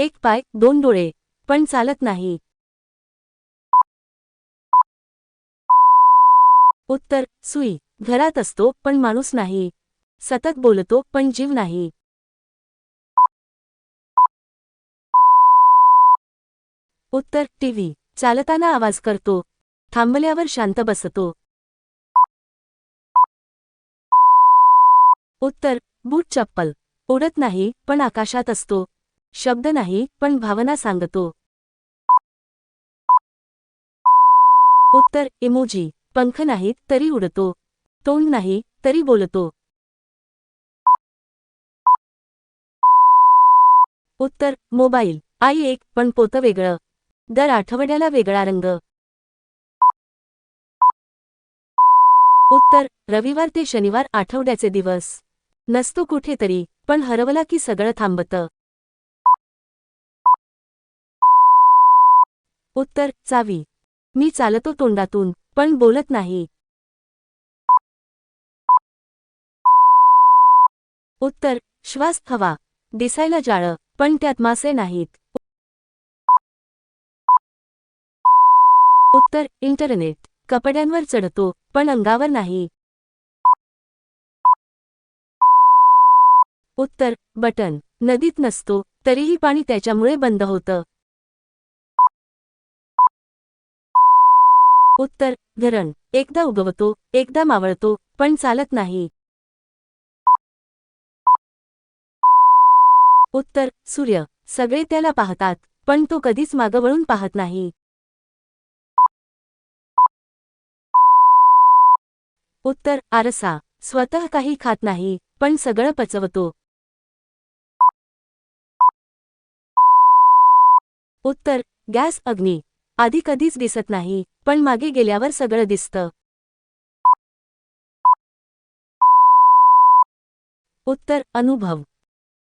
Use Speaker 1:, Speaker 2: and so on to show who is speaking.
Speaker 1: एक पाय दोन डोळे पण चालत नाही. उत्तर सुई. घरात असतो पण माणूस नाही. सतत बोलतो पण जीव नाही. उत्तर टीव्ही. चालताना आवाज करतो. थांबल्यावर शांत बसतो. उत्तर बूट चप्पल. उडत नाही पण आकाशात असतो. शब्द नाही पण भावना सांगतो. उत्तर इमोजी पंख नाहीत तरी उडतो. तोंड नाही तरी बोलतो. उत्तर मोबाईल. आई एक पण पोतं वेगळं. दर आठवड्याला वेगळा रंग. उत्तर रविवार ते शनिवार आठवड्याचे दिवस. नसतो कुठेतरी पण हरवला की सगळं थांबतं. उत्तर चावी. मी चालतो तोंडातून पण बोलत नाही. उत्तर श्वास हवा. दिसायला जाळं पण त्यात मासे नाहीत. उत्तर इंटरनेट. कपड्यांवर चढतो पण अंगावर नाही. उत्तर बटन. नदीत नसतो तरीही पाणी त्याच्यामुळे बंद होतं. उत्तर धरण एकदा उगवतो एकदा मावळतो पण चालत नाही. उत्तर सूर्य. सगळे त्याला पाहतात पण तो कधीच मागवळून पाहत नाही. उत्तर आरसा. स्वतः काही खात नाही पण सगळं पचवतो. उत्तर गॅस अग्नी. आधी कधीच दिसत नाही पण मागे गेल्यावर सगळं दिसतं. उत्तर अनुभव.